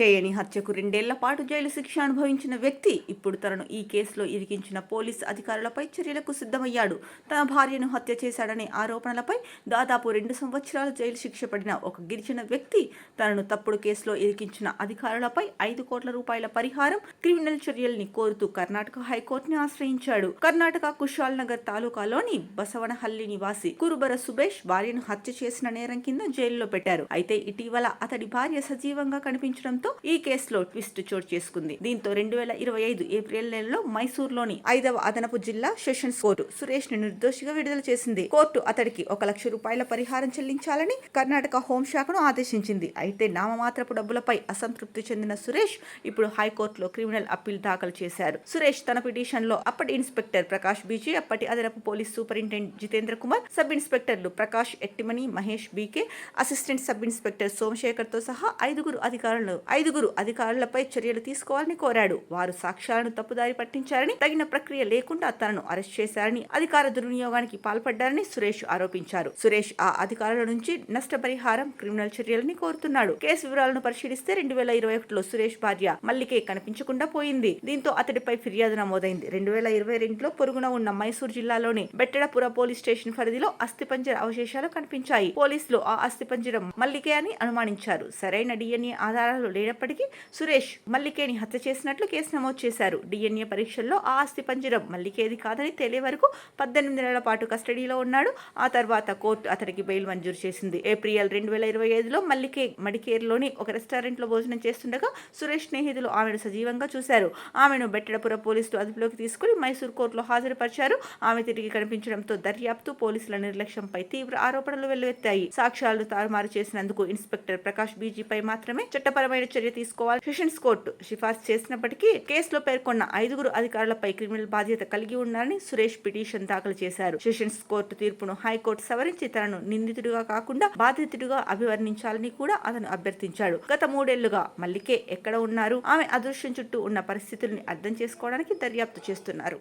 చేయని హత్యకు రెండేళ్ళ పాటు జైలు శిక్ష అనుభవించిన వ్యక్తి ఇప్పుడు తనను ఈ కేసులో ఇరికించిన పోలీసు అధికారులపై చర్యలకు సిద్ధమయ్యాడు. తన భార్యను హత్య చేశాడనే ఆరోపణలపై దాదాపు రెండు సంవత్సరాలు జైలు శిక్ష పడిన ఒక గిరిజన వ్యక్తి తనను తప్పుడు కేసులో ఇరికించిన అధికారులపై ఐదు కోట్ల రూపాయల పరిహారం క్రిమినల్ చర్యల్ని కోరుతూ కర్ణాటక హైకోర్టుని ఆశ్రయించాడు. కర్ణాటక కుషాల్ నగర్ తాలూకాలోని బసవనహల్లి నివాసి కురుబర సుబేష్ భార్యను హత్య చేసిన నేరం కింద జైల్లో పెట్టారు. అయితే ఇటీవల అతడి భార్య సజీవంగా కనిపించడం కనిపించడంతో ఈ కేసులో ట్విస్ట్ చోటు చేసుకుంది. దీంతో రెండు వేల ఇరవై ఐదు ఏప్రిల్ నెలలో మైసూర్లోని ఐదవ అదనపు జిల్లా సెషన్స్ కోర్టు సురేష్ను నిర్దోషిగా విడుదల చేసింది. కోర్టు అతడికి ఒక లక్ష రూపాయల పరిహారం చెల్లించాలని కర్ణాటక హోంశాఖను ఆదేశించింది. అయితే నామమాత్రపు డబ్బులపై అసంతృప్తి చెందిన సురేష్ ఇప్పుడు హైకోర్టులో క్రిమినల్ అప్పీల్ దాఖలు చేశారు. సురేష్ తన పిటిషన్లో అప్పటి ఇన్స్పెక్టర్ ప్రకాష్ బీజీ అప్పటి అదనపు police superintendent Jitendra Kumar sub ఇన్స్పెక్టర్లు Prakash Ettimani Mahesh BK assistant sub inspector సోమశేఖర్తో సహా ఐదుగురు అధికారులు ఐదుగురు అధికారులపై చర్యలు తీసుకోవాలని కోరాడు. వారు సాక్ష్యాలను తప్పుదారి పట్టించారని తగిన ప్రక్రియ లేకుండా తనను అరెస్ట్ చేశారని అధికార దుర్వినియోగానికి పాల్పడ్డారని సురేష్ ఆరోపించారు. సురేష్ ఆ అధికారుల నుంచి నష్టపరిహారం క్రిమినల్ చర్యలని కోరుతున్నాడు. కేసు వివరాలను పరిశీలిస్తే రెండు వేల ఇరవై ఒకటిలో సురేష్ భార్య మల్లికే కనిపించకుండా పోయింది. దీంతో అతడిపై ఫిర్యాదు నమోదైంది. రెండు వేల ఇరవై రెండులో పొరుగున ఉన్న మైసూర్ జిల్లాలోని బెట్టడపుర పోలీస్ స్టేషన్ పరిధిలో అస్థిపంజర అవశేషాలు కనిపించాయి. పోలీసులు ఆ అస్థిపంజరం మల్లికే అని అనుమానించారు. సరైన డిఎన్ఏ ఆధారాలు లేనప్పటికీ సురేష్ మల్లికేని హత్య చేసినట్లు కేసు నమోదు చేశారు. డిఎన్ఏ పరీక్షల్లో ఆ అస్థిపంజరం మల్లికేది కాదని తెలియ వరకు పద్దెనిమిది నెలల పాటు కస్టడీలో ఉన్నాడు. ఆ తర్వాత కోర్టు అతడికి బెయిల్ మంజూరు చేసింది. ఏప్రిల్ రెండు వేల ఇరవై ఐదులో మల్లికే మడికేర్లోని ఒక రెస్టారెంట్లో భోజనం చేస్తుండగా సురేష్ స్నేహితులు ఆమెను సజీవంగా చూశారు. ఆమెను బెట్టడపుర పోలీసులు అదుపులోకి తీసుకుని మైసూర్ కోర్టులో హాజరుపరిచారు. ఆమె తిరిగి కనిపించడంతో దర్యాప్తు పోలీసుల నిర్లక్ష్యంపై తీవ్ర ఆరోపణలు వెల్లువెత్తాయి. సాక్ష్యాలను తారుమారు చేసినందుకు ఇన్స్పెక్టర్ ప్రకాష్ బీజీపై మాత్రమే చట్టపరమైన చర్య తీసుకోవాలి. సెషన్స్ కోర్టు సిఫార్సు చేసినప్పటికీ కేసులో పేర్కొన్న ఐదుగురు అధికారులపై క్రిమినల్ బాధ్యత కలిగి ఉన్నారని సురేష్ పిటిషన్ దాఖలు చేశారు. సెషన్స్ కోర్టు తీర్పును హైకోర్టు సవరించి తనను నిందితుడిగా కాకుండా బాధితుడిగా అభివర్ణించాలని కూడా అతను అభ్యర్థించాడు. గత మూడేళ్ళుగా మల్లికే ఎక్కడ ఉన్నారు? ఆమె అదృశ్యం చుట్టూ ఉన్న పరిస్థితుల్ని అర్థం చేసుకోవడానికి దర్యాప్తు చేస్తున్నారు.